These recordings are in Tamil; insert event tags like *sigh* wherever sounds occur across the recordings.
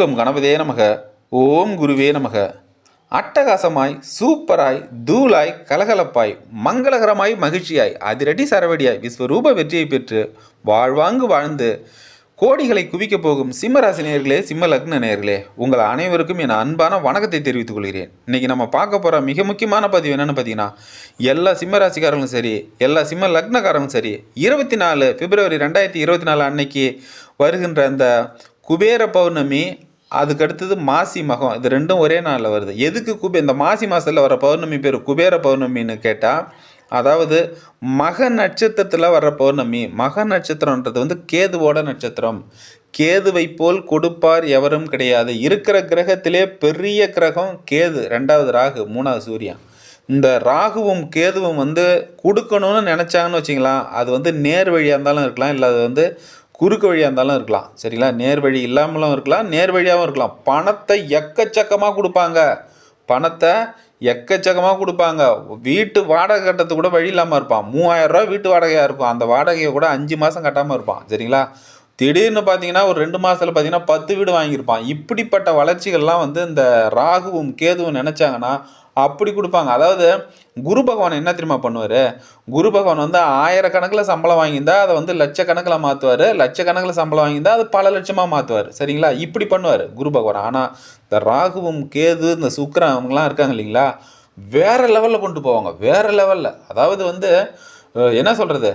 கம் கணபதே நமக. ஓம் குருவே நமக. அட்டகாசமாய் சூப்பராய் தூளாய் கலகலப்பாய் மங்களகரமாய் மகிழ்ச்சியாய் அதிரடி சரவடியாய் விஸ்வரூப வெற்றியை பெற்று வாழ்வாங்கு வாழ்ந்து கோடிகளை குவிக்கப் போகும் சிம்மராசி நேர்களே சிம்ம லக்ன நேயர்களே உங்கள் அனைவருக்கும் என் அன்பான வணக்கத்தை தெரிவித்துக் கொள்கிறேன். இன்றைக்கி நம்ம பார்க்க போகிற மிக முக்கியமான பதிவு என்னென்னு பார்த்தீங்கன்னா எல்லா சிம்ம ராசிக்காரங்களும் சரி எல்லா சிம்ம லக்னக்காரங்களும் சரி இருபத்தி நாலு பிப்ரவரி ரெண்டாயிரத்தி இருபத்தி நாலு அன்னைக்கு வருகின்ற அந்த குபேர பௌர்ணமி அதுக்கு அடுத்தது மாசி மகம். இது ரெண்டும் ஒரே நாளில் வருது. எதுக்கு குபே இந்த மாசி மாதத்தில் வர பௌர்ணமி பேர் குபேர பௌர்ணமின்னு கேட்டால் அதாவது மக நட்சத்திரத்தில் வர்ற பௌர்ணமி. மக நட்சத்திரன்றது வந்து கேதுவோட நட்சத்திரம். கேதுவை போல் கொடுப்பார் எவரும் கிடையாது. இருக்கிற கிரகத்திலே பெரிய கிரகம் கேது ரெண்டாவது ராகு மூணாவது சூரியன். இந்த ராகுவும் கேதுவும் வந்து கொடுக்கணும்னு நினச்சாங்கன்னு வச்சிங்களா அது வந்து நேர் வழியாக இருந்தாலும் இருக்கலாம். இல்லை அது வந்து குறுக்கு வழியாக இருந்தாலும் இருக்கலாம். சரிங்களா? நேர் வழி இல்லாமலும் இருக்கலாம் நேர் வழியாகவும் இருக்கலாம். பணத்தை எக்கச்சக்கமாக கொடுப்பாங்க. பணத்தை எக்கச்சக்கமாக கொடுப்பாங்க. வீட்டு வாடகை கட்டத்துக்கு கூட வழி இல்லாமல் இருப்பான். மூவாயிரரூவா வீட்டு வாடகையாக இருக்கும். அந்த வாடகையை கூட அஞ்சு மாதம் கட்டாமல் இருப்பான். சரிங்களா? திடீர்னு பார்த்தீங்கன்னா ஒரு ரெண்டு மாதத்தில் பார்த்தீங்கன்னா பத்து வீடு வாங்கியிருப்பான். இப்படிப்பட்ட வளர்ச்சிகள்லாம் வந்து இந்த ராகுவும் கேதுவும் நினச்சாங்கன்னா அப்படி கொடுப்பாங்க. அதாவது குரு பகவான் என்ன தெரியுமா பண்ணுவார்? குரு பகவான் வந்து ஆயிரக்கணக்கில் சம்பளம் வாங்கியிருந்தா அதை வந்து லட்சக்கணக்கில் மாற்றுவார் லட்சக்கணக்கில் சம்பளம் வாங்கியிருந்தா அது பல லட்சமாக மாற்றுவார் சரிங்களா? இப்படி பண்ணுவார் குரு பகவான். ஆனால் இந்த ராகுவும் கேது இந்த சுக்கிரன் அவங்களாம் இருக்காங்க இல்லைங்களா? வேறு லெவலில் கொண்டு போவாங்க. வேற லெவலில் அதாவது வந்து என்ன சொல்கிறது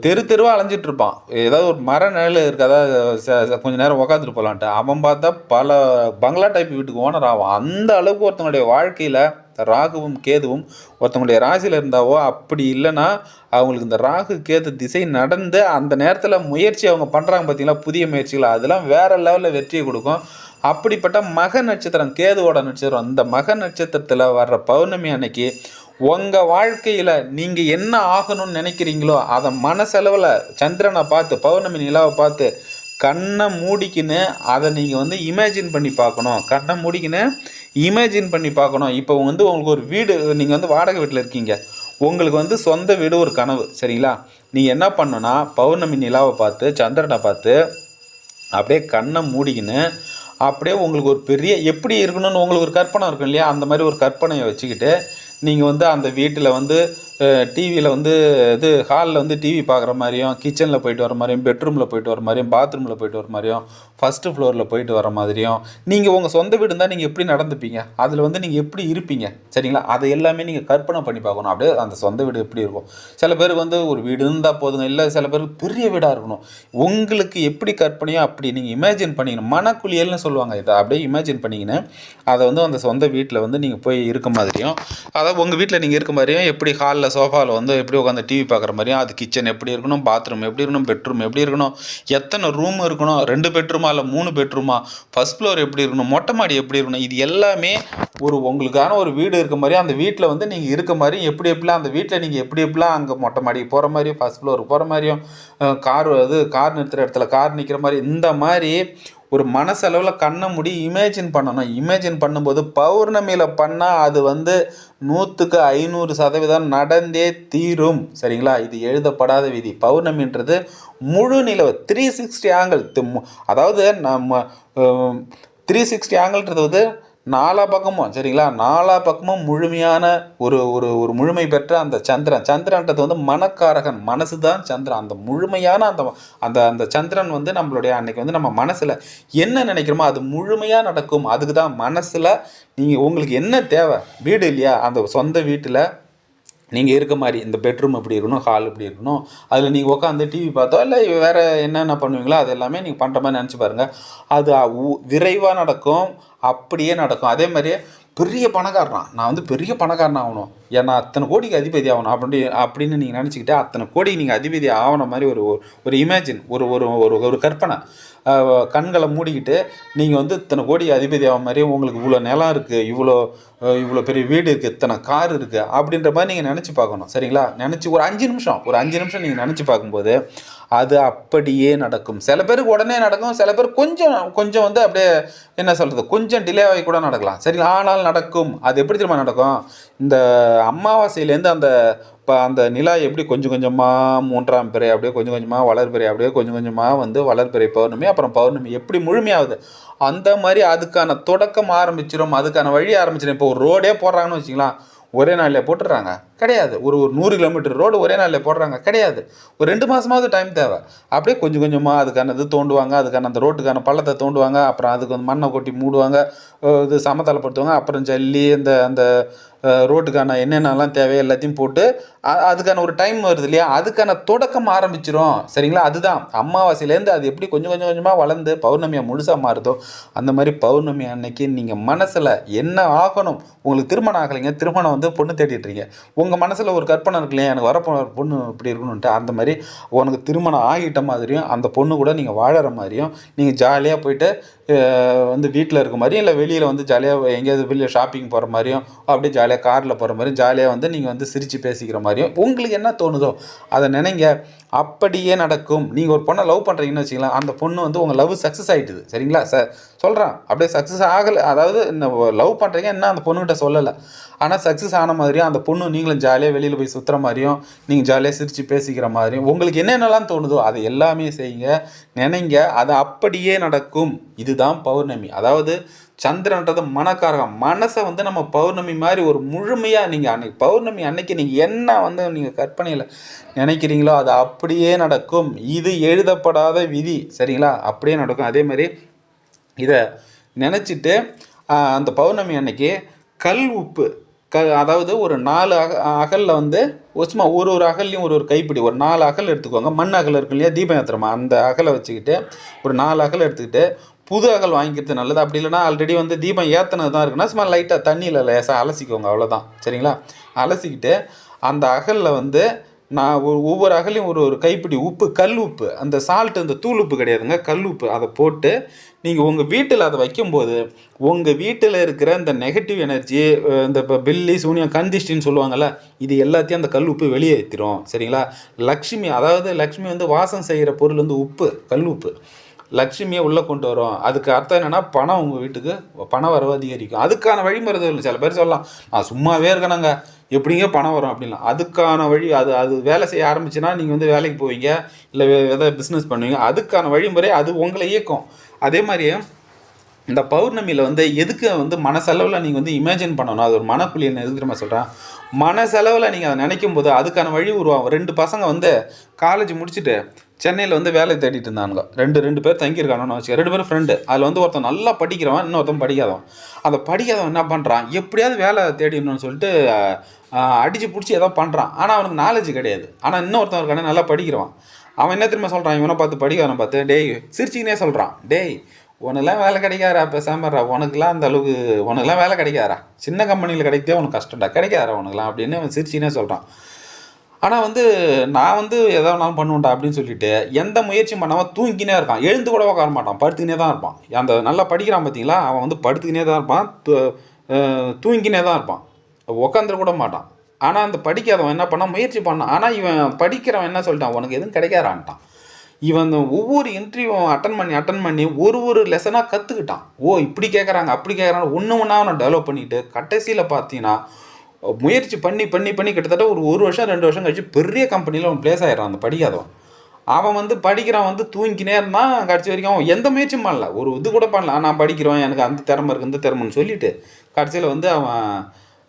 தெரு தெருவாக அலைஞ்சிட்டு இருப்பான். ஏதாவது ஒரு மர நிழல் இருக்காதா ச- கொஞ்ச நேரம் உக்காந்துட்டு போகலான்ட்டு அவன் பார்த்தா பல பங்களா டைப் வீட்டுக்கு ஓனர் ஆவான். அந்த அளவுக்கு ஒருத்தனுடைய வாழ்க்கையில் ராகுவும் கேதுவும் ஒருத்தவங்களுடைய ராசியில் இருந்தாவோ அப்படி இல்லைன்னா அவங்களுக்கு இந்த ராகு கேது திசை நடந்து அந்த நேரத்தில் முயற்சி அவங்க பண்ணுறாங்க பார்த்தீங்களா புதிய முயற்சிகள். அதெல்லாம் வேறு லெவலில் வெற்றியை கொடுக்கும். அப்படிப்பட்ட மக நட்சத்திரம் கேதுவோட நட்சத்திரம். அந்த மக நட்சத்திரத்தில் வர்ற பௌர்ணமி அன்னைக்கு உங்கள் வாழ்க்கையில் நீங்கள் என்ன ஆகணும்னு நினைக்கிறீங்களோ அதை மனசெலவில் சந்திரனை பார்த்து பௌர்ணமி நிலாவை பார்த்து கண்ணை மூடிக்கின்னு அதை நீங்கள் வந்து இமேஜின் பண்ணி பார்க்கணும். கண்ணை மூடிக்கின்னு இமேஜின் பண்ணி பார்க்கணும். இப்போ வந்து உங்களுக்கு ஒரு வீடு நீங்கள் வந்து வாடகை வீட்டில் இருக்கீங்க. உங்களுக்கு வந்து சொந்த வீடு ஒரு கனவு சரிங்களா? நீங்கள் என்ன பண்ணணும்னா பௌர்ணமி நிலாவை பார்த்து சந்திரனை பார்த்து அப்படியே கண்ணை மூடிக்கின்னு அப்படியே உங்களுக்கு ஒரு பெரிய எப்படி இருக்கணும்னு உங்களுக்கு ஒரு கற்பனை இருக்கும் இல்லையா? அந்த மாதிரி ஒரு கற்பனையை வச்சுக்கிட்டு நீங்கள் வந்து அந்த வீட்டில் வந்து டிவியில் வந்து இது ஹாலில் வந்து டிவி பார்க்குற மாதிரியும் கிச்சனில் போயிட்டு வர மாதிரியும் பெட்ரூமில் போயிட்டு வர மாதிரியும் பாத்ரூமில் போயிட்டு வர மாதிரியும் ஃபஸ்ட்டு ஃப்ளோரில் போயிட்டு வர மாதிரியும் நீங்கள் உங்கள் சொந்த வீடு இருந்தால் நீங்கள் எப்படி நடந்துப்பீங்க? அதில் வந்து நீங்கள் எப்படி இருப்பீங்க? சரிங்களா? அதை எல்லாமே நீங்கள் கற்பனை பண்ணி பார்க்கணும். அப்படியே அந்த சொந்த வீடு எப்படி இருக்கும்? சில பேர் வந்து ஒரு வீடு இருந்தால் போதுங்க. இல்லை சில பேருக்கு பெரிய வீடாக இருக்கணும். உங்களுக்கு எப்படி கற்பனையோ அப்படி நீங்கள் இமேஜின் பண்ணிக்கணும். மனக்குளியல்னு சொல்லுவாங்க இதை. அப்படியே இமேஜின் பண்ணிக்கின்னு அதை வந்து அந்த சொந்த வீட்டில் வந்து நீங்கள் போய் இருக்க மாதிரியும் அதாவது உங்கள் வீட்டில் நீங்கள் இருக்க மாதிரியும் எப்படி ஹாலில் சோஃபாவில் வந்து எப்படி உட்காந்து டிவி பார்க்குற மாதிரியும் அது கிச்சன் எப்படி இருக்கணும்? பாத்ரூம் எப்படி இருக்கணும்? பெட்ரூம் எப்படி இருக்கணும்? எத்தனை ரூம் இருக்கணும்? ரெண்டு பெட்ரூமா இல்லை மூணு பெட்ரூமா ஃபர்ஸ்ட் ஃப்ளோர் எப்படி இருக்கணும்? மொட்டை மாடி எப்படி இருக்கணும்? இது எல்லாமே ஒரு உங்களுக்கான ஒரு வீடு இருக்க மாதிரி அந்த வீட்டில் வந்து நீங்கள் இருக்க மாதிரி எப்படி எப்படிலாம் அந்த வீட்டில் நீங்கள் எப்படி எப்படிலாம் அங்கே மொட்டை மாடிக்கு போகிற மாதிரியும் ஃபஸ்ட் ஃப்ளோருக்கு போகிற மாதிரியும் கார் அது கார் நிறுத்துகிற இடத்துல கார் நிற்கிற மாதிரி இந்த மாதிரி ஒரு மனசளவில் கண்ணை முடி இமேஜின் பண்ணணும். இமேஜின் பண்ணும்போது பௌர்ணமியில் பண்ணால் அது வந்து நூற்றுக்கு ஐநூறு சதவீதம் நடந்தே தீரும். சரிங்களா? இது எழுதப்படாத விதி. பௌர்ணமின்றது முழு நிலவு. த்ரீ சிக்ஸ்டி ஆங்கிள் அதாவது நம்ம த்ரீ சிக்ஸ்டி ஆங்கிள்ன்றது வந்து நாலா பக்கமும் சரிங்களா? நாலா பக்கமும் முழுமையான ஒரு ஒரு ஒரு முழுமை பெற்ற அந்த சந்திரன். சந்திரன்றது வந்து மனக்காரகன். மனசு தான் சந்திரன். அந்த முழுமையான அந்த அந்த அந்த சந்திரன் வந்து நம்மளுடைய அன்னைக்கு வந்து நம்ம மனசில் என்ன நினைக்கிறோமோ அது முழுமையாக நடக்கும். அதுக்கு தான் மனசில் நீங்கள் உங்களுக்கு என்ன தேவை? வீடு இல்லையா? அந்த சொந்த வீட்டில் நீங்கள் இருக்க மாதிரி இந்த பெட்ரூம் எப்படி இருக்கணும் ஹால் எப்படி இருக்கணும். அதில் நீங்கள் உட்காந்து டிவி பார்த்தோ இல்லை வேறு என்னென்ன பண்ணுவீங்களோ அது எல்லாமே நீங்கள் பண்ணுற மாதிரி நினச்சி பாருங்கள் அது விரைவாக நடக்கும். அப்படியே நடக்கும். அதே மாதிரியே பெரிய பணக்காரனா நான் வந்து பெரிய பணக்காரன் ஆகணும். ஏன்னா அத்தனை கோடிக்கு அதிபதி ஆகணும் அப்படி அப்படின்னு நீங்கள் நினச்சிக்கிட்டு அத்தனை கோடிக்கு நீங்கள் அதிபதி ஆகன மாதிரி ஒரு ஒரு இமேஜின் ஒரு ஒரு ஒரு ஒரு கற்பனை. கண்களை மூடிக்கிட்டு நீங்கள் வந்து இத்தனை கோடி அதிபதி ஆக மாதிரி உங்களுக்கு இவ்வளோ நிலம் இருக்குது இவ்வளோ இவ்வளோ பெரிய வீடு இருக்குது இத்தனை கார் இருக்குது அப்படின்ற மாதிரி நீங்கள் நினச்சி பார்க்கணும் சரிங்களா? நினச்சி ஒரு அஞ்சு நிமிஷம் ஒரு அஞ்சு நிமிஷம் நீங்கள் நினச்சி பார்க்கும்போது அது அப்படியே நடக்கும். சில பேருக்கு உடனே நடக்கும் சில பேர் கொஞ்சம் கொஞ்சம் வந்து அப்படியே என்ன சொல்கிறது கொஞ்சம் டிலே ஆகி கூட நடக்கலாம் சரிங்களா? ஆனால் நடக்கும். அது எப்படி திரும்ப நடக்கும்? இந்த அமாவாசையிலேருந்து அந்த இப்போ அந்த நிலா எப்படி கொஞ்சம் கொஞ்சமாக மூன்றாம் பிறை அப்படியே கொஞ்சம் கொஞ்சமாக வளர்பிறை அப்படியே கொஞ்சம் கொஞ்சமாக வந்து வளர்பிறை பௌர்ணமி அப்புறம் பௌர்ணமி எப்படி முழுமையாகுது? அந்த மாதிரி அதுக்கான தொடக்கம் ஆரம்பிச்சிடும் அதுக்கான வழி ஆரம்பிச்சிடும் இப்போ ஒரு ரோடே போடுறாங்கன்னு வச்சிங்களா ஒரே நாளில் போட்டுடுறாங்க. கிடையாது. ஒரு ஒரு நூறு கிலோமீட்டர் ரோடு ஒரே நாளில் போடுறாங்க. கிடையாது. ஒரு ரெண்டு மாதமாவது டைம் தேவை. அப்படியே கொஞ்சம் கொஞ்சமாக அதுக்கான இது தோண்டுவாங்க. அதுக்கான அந்த ரோட்டுக்கான பள்ளத்தை தோண்டுவாங்க. அப்புறம் அதுக்கு வந்து மண்ணை கொட்டி மூடுவாங்க. இது சமதளப்படுத்துவாங்க. அப்புறம் ஜல்லி இந்த அந்த ரோட்டுக்கான என்னென்னலாம் தேவையோ எல்லாத்தையும் போட்டு அதுக்கான ஒரு டைம் வருது இல்லையா? அதுக்கான தொடக்கம் ஆரம்பிச்சிரும். சரிங்களா? அதுதான். அமாவாசையிலேருந்து அது எப்படி கொஞ்சம் கொஞ்சம் கொஞ்சமாக வளர்ந்து பௌர்ணமியாக முழுசாக மாறுதோ அந்த மாதிரி பௌர்ணமி அன்னைக்கு நீங்கள் மனசில் என்ன ஆகணும்? உங்களுக்கு திருமணம் ஆகலைங்க. திருமணம் வந்து பொண்ணு தேடிட்டு உங்கள் உங்கள் மனசில் ஒரு கற்பனை இருக்கு இல்லையா? எனக்கு வரப்போ பொண்ணு இப்படி இருக்கணுன்ட்டு அந்த மாதிரி உனக்கு திருமணம் ஆகிட்ட மாதிரியும் அந்த பொண்ணு கூட நீங்கள் வாழற மாதிரியும் நீங்கள் ஜாலியாக போயிட்டு வந்து வீட்டில் இருக்க மாதிரியும் இல்லை வெளியில் வந்து ஜாலியாக எங்கேயாவது வெளியில் ஷாப்பிங் போகிற மாதிரியும் அப்படியே ஜாலியாக காரில் போகிற மாதிரியும் ஜாலியாக வந்து நீங்கள் வந்து சிரித்து பேசிக்கிற மாதிரியும் உங்களுக்கு என்ன தோணுதோ அதை நினைங்க. அப்படியே நடக்கும். நீங்கள் ஒரு பொண்ணை லவ் பண்ணுறீங்கன்னு வச்சுக்கலாம் அந்த பொண்ணு வந்து உங்கள் லவ் சக்ஸஸ் ஆகிட்டுது சரிங்களா சார் சொல்கிறான் அப்படியே சக்ஸஸ் ஆகலை அதாவது இந்த லவ் பண்ணுறீங்க என்ன அந்த பொண்ணுகிட்ட சொல்லலை. ஆனால் சக்ஸஸ் ஆன மாதிரியும் அந்த பொண்ணு நீங்களும் ஜாலியாக வெளியில் போய் சுற்றுற மாதிரியும் நீங்கள் ஜாலியாக சிரித்து பேசிக்கிற மாதிரியும் உங்களுக்கு என்னென்னலாம் தோணுதோ அதை எல்லாமே செய்யுங்க நினைங்க அது அப்படியே நடக்கும். இதுதான் பௌர்ணமி. அதாவது சந்திரன்றது மனக்காரகம். மனசை வந்து நம்ம பௌர்ணமி மாதிரி ஒரு முழுமையாக நீங்கள் அன்னைக்கு பௌர்ணமி அன்னைக்கு நீங்கள் என்ன வந்து நீங்கள் கற்பனையில் நினைக்கிறீங்களோ அது அப்படியே நடக்கும். இது எழுதப்படாத விதி. சரிங்களா? அப்படியே நடக்கும். அதே மாதிரி இதை நினச்சிட்டு அந்த பௌர்ணமி அன்னைக்கு கல் உப்பு க அதாவது ஒரு நாலு அக அகலில் வந்து சும்மா ஒரு ஒரு அகல்லையும் ஒரு ஒரு கைப்பிடி ஒரு நாலு அகல் எடுத்துக்கோங்க. மண் அகல் இருக்கு இல்லையா? தீபம் ஏற்றுறமா அந்த அகலை வச்சுக்கிட்டு ஒரு நாலு அகல் எடுத்துக்கிட்டு புது அகல் வாங்கிக்கிறது நல்லது. அப்படி இல்லைன்னா ஆல்ரெடி வந்து தீபம் ஏற்றினது தான் இருக்குன்னா சும்மா லைட்டாக தண்ணியில் லேசாக அலசிக்கோங்க அவ்வளோதான் சரிங்களா? அலசிக்கிட்டு அந்த அகலில் வந்து நான் ஒவ்வொரு அகலையும் ஒரு ஒரு கைப்பிடி உப்பு கல் உப்பு. அந்த சால்ட்டு அந்த தூள் உப்பு கிடையாதுங்க. கல் உப்பு. அதை போட்டு நீங்கள் உங்கள் வீட்டில் அதை வைக்கும்போது உங்கள் வீட்டில் இருக்கிற இந்த நெகட்டிவ் எனர்ஜி இந்த இப்போ பில்லி சூனியம் கந்திஷ்டின்னு சொல்லுவாங்கள்ல இது எல்லாத்தையும் அந்த கல் உப்பு வெளியேற்றிடும் சரிங்களா? லக்ஷ்மி அதாவது லக்ஷ்மி வந்து வாசம் செய்கிற பொருள் வந்து உப்பு கல் உப்பு. லக்ஷ்மியை உள்ளே கொண்டு வரும். அதுக்கு அர்த்தம் என்னென்னா பணம் உங்கள் வீட்டுக்கு பண வரவு அதிகரிக்கும். அதுக்கான வழிமுறைகள் சில பேர் சொல்லலாம் நான் சும்மாவே இருக்கணுங்க. எப்படிங்க பணம் வரும்? அப்படின்லாம் அதுக்கான வழி அது அது வேலை செய்ய ஆரம்பிச்சுன்னா நீங்கள் வந்து வேலைக்கு போவீங்க. இல்லை எதாவது பிஸ்னஸ் பண்ணுவீங்க. அதுக்கான வழிமுறை அது உங்களை இயக்கும். அதே மாதிரியே இந்த பௌர்ணமியில் வந்து எதுக்கு வந்து மனசளவில் நீங்கள் வந்து இமேஜின் பண்ணணும்? அது ஒரு மனக்குழி என்ன எதுக்கு தெரியுமா சொல்கிறேன் மனசளவில் நீங்கள் அதை நினைக்கும் போது அதுக்கான வழி உருவாகும். ரெண்டு பசங்க வந்து காலேஜ் முடிச்சுட்டு சென்னையில் வந்து வேலை தேடிட்டு இருந்தானுங்க. ரெண்டு ரெண்டு பேர் தங்கியிருக்கானோன்னு வச்சு ரெண்டு பேரும் ஃப்ரெண்டு அதில் வந்து ஒருத்தன் நல்லா படிக்கிறவன் இன்னொருத்தன் படிக்காதவன். அந்த படிக்காதவன் என்ன பண்ணுறான் எப்படியாவது வேலை தேடிடணும்னு சொல்லிட்டு அடித்து பிடிச்சி ஏதோ பண்ணுறான் ஆனால் அவனுக்கு நாலேஜ் கிடையாது. ஆனால் இன்னொருத்தன் இருக்கானே நல்லா படிக்கிறவன். அவன் என்ன திரும்ப சொல்கிறான் இவனை பார்த்து படிக்கிறவனை பார்த்து டேய் சிரிச்சிக்கினே சொல்கிறான் டேய் உனக்கெல்லாம் வேலை கிடைக்காதா பேசாமறா. உனக்குலாம் அந்த அளவுக்கு உனக்குலாம் வேலை கிடைக்காதா சின்ன கம்பெனியில் கிடைக்கதே உனக்கு கஷ்டம்டா. கிடைக்காதா உனக்குலாம் அப்படின்னு அவன் சிரிச்சினே சொல்கிறான் ஆனால் வந்து நான் வந்து எதாவது வேணாலும் பண்ணுவேன்டா அப்படின்னு சொல்லிட்டு எந்த முயற்சியும் பண்ணாமல் தூங்கினே இருக்கான். எழுந்து கூட உட்கார மாட்டான். படுத்துக்கினே தான் இருப்பான். அந்த நல்லா படிக்கிறான் பார்த்தீங்களா அவன் வந்து படுத்துக்கினே தான் இருப்பான். தூங்கினே தான் இருப்பான். உட்காந்துட கூட மாட்டான். ஆனால் அந்த படிக்காதவன் என்ன பண்ணான்? முயற்சி பண்ணான். ஆனால் இவன் படிக்கிறவன் என்ன சொல்லிட்டான்? உனக்கு எதுவும் கிடைக்காதான்ட்டான். இவன் ஒவ்வொரு இன்டர்வியூவும் அட்டன் பண்ணி அட்டன் பண்ணி ஒரு ஒரு லெசனாக கற்றுக்கிட்டான் ஓ இப்படி கேட்குறாங்க அப்படி கேட்குறாங்க ஒன்று ஒன்றா அவனை டெவலப் பண்ணிட்டு கடைசியில் பார்த்தீங்கன்னா முயற்சி பண்ணி பண்ணி பண்ணி கிட்டத்தட்ட ஒரு ஒரு வருஷம் ரெண்டு வருஷம் கழிச்சு பெரிய கம்பெனியில் அவன் ப்ளேஸ் ஆயிடுறான் அந்த படிக்காதவன். அவன் வந்து படிக்கிறான் வந்து தூங்கினே இருந்தான் கடைசி வரைக்கும் அவன் எந்த முயற்சியும் பண்ணல. ஒரு இது கூட பண்ணல. நான் படிக்கிறோம் எனக்கு அந்த திறமை இருக்குது இந்த திறமைன்னு சொல்லிட்டு கடைசியில் வந்து அவன்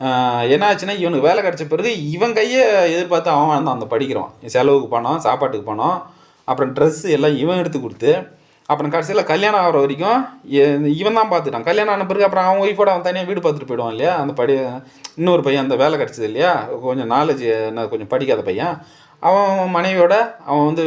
என்னாச்சுன்னா என்ன ஆச்சுன்னா இவனுக்கு வேலை கிடச்ச பிறகு இவன் கையை எதிர்பார்த்து அவன் வந்து அந்த படிக்கிறான். செலவுக்கு பணம் சாப்பாட்டுக்கு பணம் அப்புறம் ட்ரெஸ்ஸு எல்லாம் இவன் எடுத்து கொடுத்து அப்புறம் கடைசியில் கல்யாணம் ஆகிற வரைக்கும் இவன் தான் பார்த்துட்டான். கல்யாணம் ஆன பிறகு அப்புறம் அவன் ஒய்ஃபோட அவன் தனியாக வீடு பார்த்துட்டு போயிடுவான் இல்லையா? அந்த படி இன்னொரு பையன் அந்த வேலை கிடச்சது இல்லையா? கொஞ்சம் நாலேஜ் என்ன கொஞ்சம் படிக்காத பையன். அவன் மனைவியோட அவன் வந்து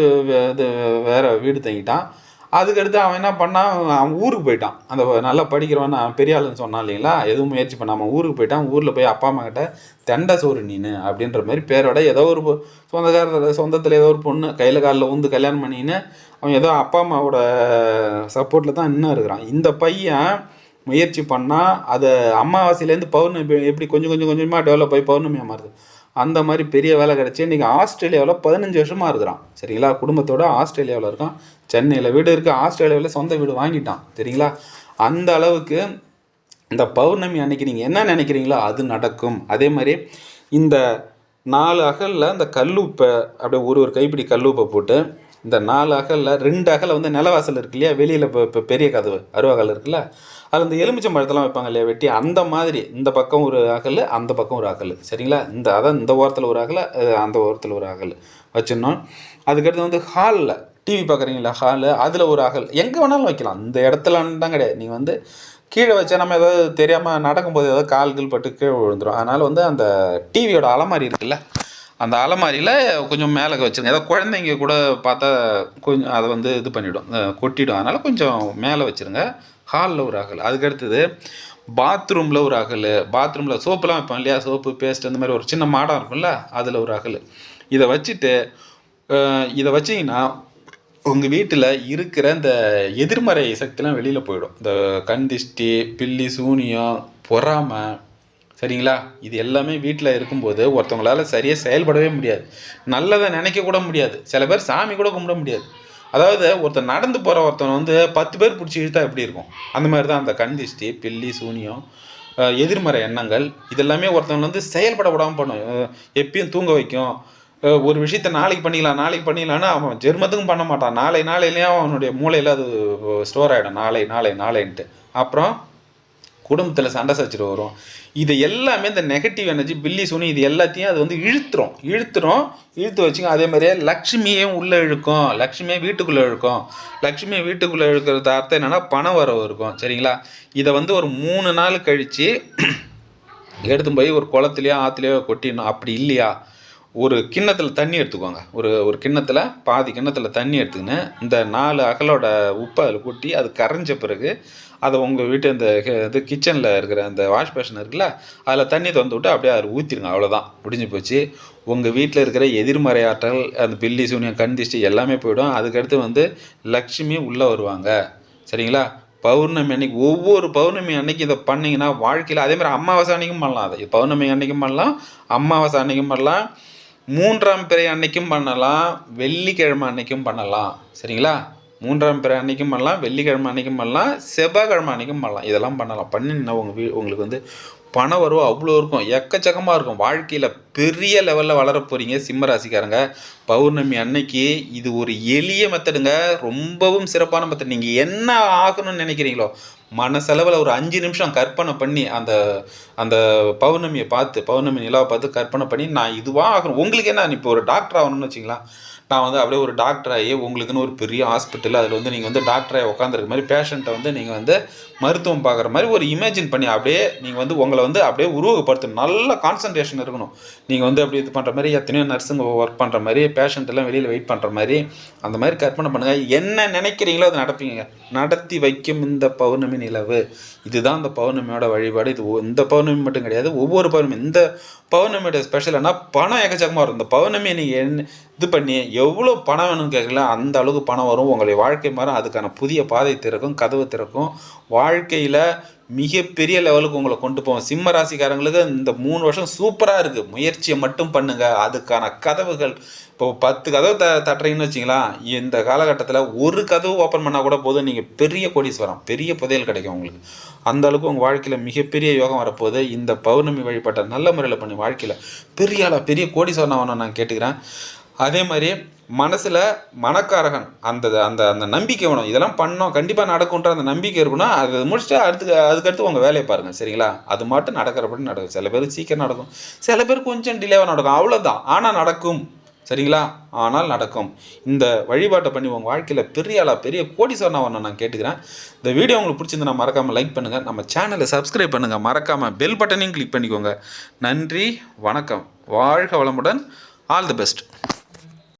இது வேறு வீடு தங்கிட்டான். அதுக்கடுத்து அவன் என்ன பண்ணான் அவன் ஊருக்கு போயிட்டான். அந்த நல்லா படிக்கிறவன் நான் பெரிய ஆளுன்னு சொன்னான் இல்லைங்களா? எதுவும் முயற்சி பண்ணாமல் ஊருக்கு போயிட்டான். ஊரில் போய் அப்பா அம்மா கிட்ட தெண்டை சோறு நீனு அப்படின்ற மாதிரி பேரோட ஏதோ ஒரு பொ- சொந்தக்காரர் சொந்தத்தில் ஏதோ ஒரு பொண்ணு கையில் காலில் உந்து கல்யாணம் பண்ணின்னு அவன் ஏதோ அப்பா அம்மாவோட சப்போர்ட்டில் தான் இன்னும் இருக்கிறான். இந்த பையன் முயற்சி பண்ணால் அதை அமாவாசையிலேருந்து பௌர்ணமி எப்படி கொஞ்சம் கொஞ்சம் கொஞ்சமாக டெவலப் ஆகி பௌர்ணமியாக மாறுது. அந்த மாதிரி பெரிய வேலை கிடச்சி இன்றைக்கி ஆஸ்திரேலியாவில் பதினஞ்சு வருஷமாக இருக்கிறான். சரிங்களா? குடும்பத்தோட ஆஸ்திரேலியாவில் இருக்கான். சென்னையில் வீடு இருக்குது ஆஸ்திரேலியாவில் சொந்த வீடு வாங்கிட்டான். சரிங்களா? அந்த அளவுக்கு இந்த பௌர்ணமி அன்னைக்கு நீங்கள் என்ன நினைக்கிறீங்களோ அது நடக்கும். அதே மாதிரி இந்த நாலு அகலில் இந்த கல்லூப்பை அப்படியே ஒரு ஒரு கைப்பிடி கல்லூப்பை போட்டு இந்த நாலு அகலில் ரெண்டு அகலை வந்து நிலவாசல் இருக்கு இல்லையா? வெளியில் இப்போ இப்போ பெரிய கதவு அருவாகல் இருக்குல்ல? அதில் இந்த எலுமிச்சம் பழத்தெல்லாம் வைப்பாங்க இல்லையா வெட்டி அந்த மாதிரி இந்த பக்கம் ஒரு அகல் அந்த பக்கம் ஒரு அகல். சரிங்களா? இந்த அதான் இந்த ஓரத்தில் ஒரு அகல் அந்த ஓரத்தில் ஒரு அகல் வச்சிடணும். அதுக்கடுத்து வந்து ஹாலில் டிவி பார்க்குறீங்களா? ஹாலு அதில் ஒரு அகல். எங்கே வேணாலும் வைக்கலாம். இந்த இடத்துலன்னு தான் கிடையாது. நீங்கள் வந்து கீழே வச்சா நம்ம ஏதாவது தெரியாமல் நடக்கும்போது ஏதாவது கால்கள் பட்டு கீழே விழுந்துரும். அதனால் வந்து அந்த டிவியோட அலமாரி இருக்குல்ல அந்த அலமாரியில் கொஞ்சம் மேலே வச்சுருங்க. ஏதாவது குழந்தைங்க கூட பார்த்தா கொஞ்சம் அதை வந்து இது பண்ணிவிடும் கொட்டிடும். அதனால் கொஞ்சம் மேலே வச்சுருங்க. ஹாலில் ஒரு அகல். அதுக்கு அடுத்தது பாத்ரூமில் ஒரு அகல். பாத்ரூமில் சோப்புலாம் வைப்போம் இல்லையா? சோப்பு பேஸ்ட் அந்த மாதிரி ஒரு சின்ன மாடம் இருக்கும்ல அதில் ஒரு அகல். இதை வச்சுட்டு இதை வச்சிங்கன்னா உங்கள் வீட்டில் இருக்கிற இந்த எதிர்மறை சக்திலாம் வெளியில் போயிடும். இந்த கண் திஷ்டி பில்லி சூனியம் பொறாமை சரிங்களா? இது எல்லாமே வீட்டில் இருக்கும்போது ஒருத்தவங்களால் சரியாக செயல்படவே முடியாது. நல்லதை நினைக்க கூட முடியாது. சில பேர் சாமி கூட கும்பிட முடியாது. அதாவது ஒருத்தன் நடந்து போகிற ஒருத்தன் வந்து பத்து பேர் பிடிச்சி இழுத்தா எப்படி இருக்கும்? அந்த மாதிரி தான் அந்த கண் திஷ்டி பில்லி சூனியம் எதிர்மறை எண்ணங்கள் இதெல்லாமே ஒருத்தவங்களை வந்து செயல்பட விடாமல் பண்ணும். எப்பயும் தூங்க வைக்கும். ஒரு விஷயத்த நாளைக்கு பண்ணிக்கலாம் நாளைக்கு பண்ணிக்கலாம்னா அவன் ஜென்மத்துக்கும் பண்ண மாட்டான். நாளை நாளையிலேயே அவனுடைய மூளையில் அது ஸ்டோர் ஆகிடும் நாளை நாளை நாளைன்ட்டு. அப்புறம் குடும்பத்தில் சண்டை சச்சரவு வரும். இது எல்லாமே இந்த நெகட்டிவ் எனர்ஜி பில்லி சுனி இது எல்லாத்தையும் அது வந்து இழுத்துரும். இழுத்துரும் இழுத்து வச்சுங்க. அதே மாதிரியே லக்ஷ்மியையும் உள்ளே இழுக்கும். லக்ஷ்மியை வீட்டுக்குள்ளே இழுக்கும். லக்ஷ்மியை வீட்டுக்குள்ளே இழுக்கிறது அர்த்தம் என்னென்னா பண வரவு இருக்கும். சரிங்களா? இதை வந்து ஒரு மூணு நாள் கழித்து *clears throat* எடுத்து போய் ஒரு குளத்துலையோ ஆற்றுலையோ கொட்டிடணும். அப்படி இல்லையா? ஒரு கிண்ணத்தில் தண்ணி எடுத்துக்கோங்க. ஒரு ஒரு கிண்ணத்தில் பாதி கிண்ணத்தில் தண்ணி எடுத்துக்கின்னு இந்த நாலு அகலோட உப்பை அதில் கொட்டி அது கரைஞ்ச பிறகு அதை உங்கள் வீட்டு இந்த இது கிச்சனில் இருக்கிற அந்த வாஷ் பேஷன் இருக்குல்ல அதில் தண்ணி திறந்து விட்டு அப்படியே அதில் ஊற்றிடுங்க அவ்வளோதான் முடிஞ்சு போச்சு. உங்கள் வீட்டில் இருக்கிற எதிர்மறை ஆற்றல் அந்த பில்லி சூனியம் கண் திஷ்டி எல்லாமே போயிடும். அதுக்கடுத்து வந்து லக்ஷ்மி உள்ளே வருவாங்க. சரிங்களா? பௌர்ணமி அன்னைக்கு ஒவ்வொரு பௌர்ணமி அன்னைக்கு இதை பண்ணீங்கன்னா வாழ்க்கையில் அதே மாதிரி அமாவாசை அன்னைக்கும் பண்ணலாம் அதை. பௌர்ணமி அன்னைக்கும் பண்ணலாம் அமாவாசை அன்னைக்கும் பண்ணலாம் மூன்றாம் பிறை அன்னைக்கும் பண்ணலாம் வெள்ளிக்கிழமை அன்னைக்கும் பண்ணலாம். சரிங்களா? மூன்றாம் பிற அன்னைக்கும் பண்ணலாம் வெள்ளிக்கிழமை அன்னைக்கும் பண்ணலாம் செவ்வாய்க்கிழமை அன்னைக்கும் பண்ணலாம். இதெல்லாம் பண்ணலாம். பண்ணிங்கன்னா உங்கள் வீ உங்களுக்கு வந்து பண வரவு அவ்வளோ இருக்கும். எக்கச்சக்கமாக இருக்கும். வாழ்க்கையில் பெரிய லெவலில் வளர போகிறீங்க சிம்ம ராசிக்காரங்க. பௌர்ணமி அன்னைக்கு இது ஒரு எளிய மெத்தடுங்க ரொம்பவும் சிறப்பான மெத்தட் நீங்கள் என்ன ஆகணும்னு நினைக்கிறீங்களோ மனசளவில் ஒரு அஞ்சு நிமிஷம் கற்பனை பண்ணி அந்த அந்த பௌர்ணமியை பார்த்து பௌர்ணமி நிலாவை பார்த்து கற்பனை பண்ணி நான் இதுவாக ஆகணும். உங்களுக்கு என்ன இப்போ ஒரு டாக்டர் ஆகணும்னு வச்சிங்களா நான் வந்து அப்படியே ஒரு டாக்டராகி உங்களுக்குன்னு ஒரு பெரிய ஹாஸ்பிட்டல் அதில் வந்து நீங்கள் வந்து டாக்டராக உட்காந்துருக்க மாதிரி பேஷண்ட்டை வந்து நீங்கள் வந்து மருத்துவம் பார்க்குற மாதிரி ஒரு இமேஜின் பண்ணி அப்படியே நீங்கள் வந்து உங்களை வந்து அப்படியே உருவகப்படுத்தணும். நல்ல கான்சன்ட்ரேஷன் இருக்கணும். நீங்கள் வந்து அப்படி இது பண்ணுற மாதிரி எத்தனையோ நர்ஸுங்க ஒர்க் பண்ணுற மாதிரி பேஷண்ட் எல்லாம் வெளியில் வெயிட் பண்ணுற மாதிரி அந்த மாதிரி கற்பனை பண்ணுங்கள் என்ன நினைக்கிறீங்களோ அதை நடப்பீங்க. நடத்தி வைக்கும் இந்த பௌர்ணமி நிலவு. இதுதான் இந்த பௌர்ணமியோட வழிபாடு. இது இந்த பௌர்ணமி மட்டும் கிடையாது. ஒவ்வொரு பௌர்ணமி இந்த பௌர்ணமியோட ஸ்பெஷல் என்ன பணம் எக்கச்சக்கமாக வரும். இந்த பௌர்ணமியை நீங்கள் என்ன இது பண்ணி எவ்வளோ பணம் வேணும்னு கேட்கல அந்த அளவுக்கு பணம் வரும். உங்களுடைய வாழ்க்கை மாறும். அதுக்கான புதிய பாதை திறக்கும் கதவு திறக்கும். வாழ்க்கையில் மிகப்பெரிய லெவலுக்கு உங்களை கொண்டு போவோம். சிம்ம ராசிக்காரங்களுக்கு இந்த மூணு வருஷம் சூப்பராக இருக்குது முயற்சியை மட்டும் பண்ணுங்கள் அதுக்கான கதவுகள் இப்போ பத்து கதவு த தட்டுறீங்கன்னு வச்சிங்களா இந்த காலகட்டத்தில் ஒரு கதவு ஓப்பன் பண்ணால் கூட போதும். நீங்கள் பெரிய கோடீஸ்வரம் பெரிய புதையல் கிடைக்கும் உங்களுக்கு. அந்த அளவுக்கு உங்கள் வாழ்க்கையில் மிகப்பெரிய யோகம் வரப்போகுது. இந்த பௌர்ணமி வழிபட்ட நல்ல முறையில் பண்ணி வாழ்க்கையில் பெரிய ஆளாக பெரிய கோடீஸ்வரன் ஆகணும்னு நான் கேட்டுக்கிறேன். அதே மாதிரி மனசில் மனக்காரகன் அந்த அந்த அந்த நம்பிக்கை வேணும். இதெல்லாம் பண்ணோம். கண்டிப்பாக நடக்கும்ன்ற அந்த நம்பிக்கை இருக்குன்னா அது முடிச்சுட்டு அடுத்து அதுக்கடுத்து உங்கள் வேலையை பாருங்கள் சரிங்களா? அது மட்டும் நடக்கிறபடி நடக்கும். சில பேருக்கு சீக்கிரம் நடக்கும். சில பேர் கொஞ்சம் டிலேவாக நடக்கும். அவ்வளோதான் ஆனால் நடக்கும். சரிங்களா? ஆனால் நடக்கும். இந்த வழிபாட்டை பண்ணி உங்கள் வாழ்க்கையில் பெரிய ஆளாக பெரிய கோடீஸ்வரனா வரணும் நான் கேட்டுக்கிறேன். இந்த வீடியோ உங்களுக்கு பிடிச்சிருந்தா மறக்காமல் லைக் பண்ணுங்கள் நம்ம சேனலை சப்ஸ்கிரைப் பண்ணுங்கள் மறக்காமல் பெல் பட்டனையும் கிளிக் பண்ணிக்கோங்க. நன்றி வணக்கம். வாழ்க வளமுடன். All the best